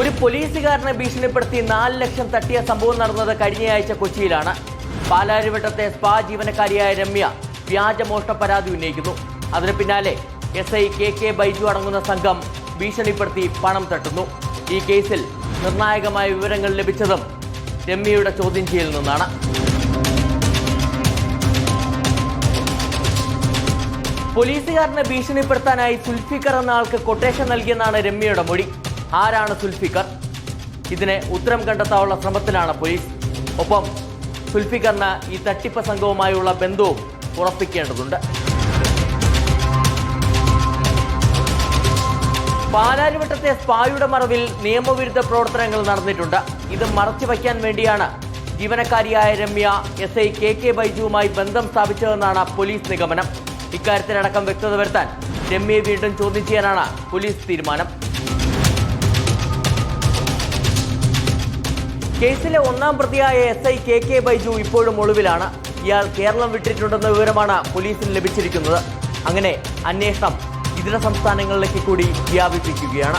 ഒരു പോലീസുകാരനെ ഭീഷണിപ്പെടുത്തി നാല് ലക്ഷം തട്ടിയ സംഭവം നടന്നത് കഴിഞ്ഞയാഴ്ച കൊച്ചിയിലാണ്. പാലാരിവട്ടത്തെ സ്പാ ജീവനക്കാരിയായ രമ്യ വ്യാജമോഷ്ട പരാതി ഉന്നയിക്കുന്നു. അതിന് പിന്നാലെ S I K K Baiju അടങ്ങുന്ന സംഘം ഭീഷണിപ്പെടുത്തി പണം തട്ടുന്നു. ഈ കേസിൽ നിർണായകമായ വിവരങ്ങൾ ലഭിച്ചതും രമ്യയുടെ ചോദ്യം ചെയ്യലിൽ നിന്നാണ്. പോലീസുകാരനെ ഭീഷണിപ്പെടുത്താനായി സുൽഫിക്കർ എന്ന ആൾക്ക് കൊട്ടേഷൻ നൽകിയെന്നാണ് രമ്യയുടെ മൊഴി. ആരാണ് സുൽഫിക്കർ? ഇതിന് ഉത്തരം കണ്ടെത്താനുള്ള ശ്രമത്തിലാണ് പോലീസ്. ഒപ്പം സുൽഫിക്കറിന് ഈ തട്ടിപ്പ് സംഘവുമായുള്ള ബന്ധവും ഉറപ്പിക്കേണ്ടതുണ്ട്. പാലാരിവട്ടത്തെ സ്പായുടെ മറവിൽ നിയമവിരുദ്ധ പ്രവർത്തനങ്ങൾ നടന്നിട്ടുണ്ട്. ഇത് മറച്ചുവയ്ക്കാൻ വേണ്ടിയാണ് ജീവനക്കാരിയായ Ramya S I K K ബൈജുവുമായി ബന്ധം സ്ഥാപിച്ചതെന്നാണ് പോലീസ് നിഗമനം. ഇക്കാര്യത്തിലടക്കം വ്യക്തത വരുത്താൻ രമ്യയെ വീണ്ടും ചോദ്യം ചെയ്യാനാണ് പോലീസ് തീരുമാനം. കേസിലെ ഒന്നാം പ്രതിയായ S I K K Baiju ഇപ്പോഴും ഒളിവിലാണ്. ഇയാൾ കേരളം വിട്ടിട്ടുണ്ടെന്ന വിവരമാണ് പോലീസിന് ലഭിച്ചിരിക്കുന്നത്. അങ്ങനെ അന്വേഷണം ഇതര സംസ്ഥാനങ്ങളിലേക്ക് കൂടി വ്യാപിപ്പിക്കുകയാണ്.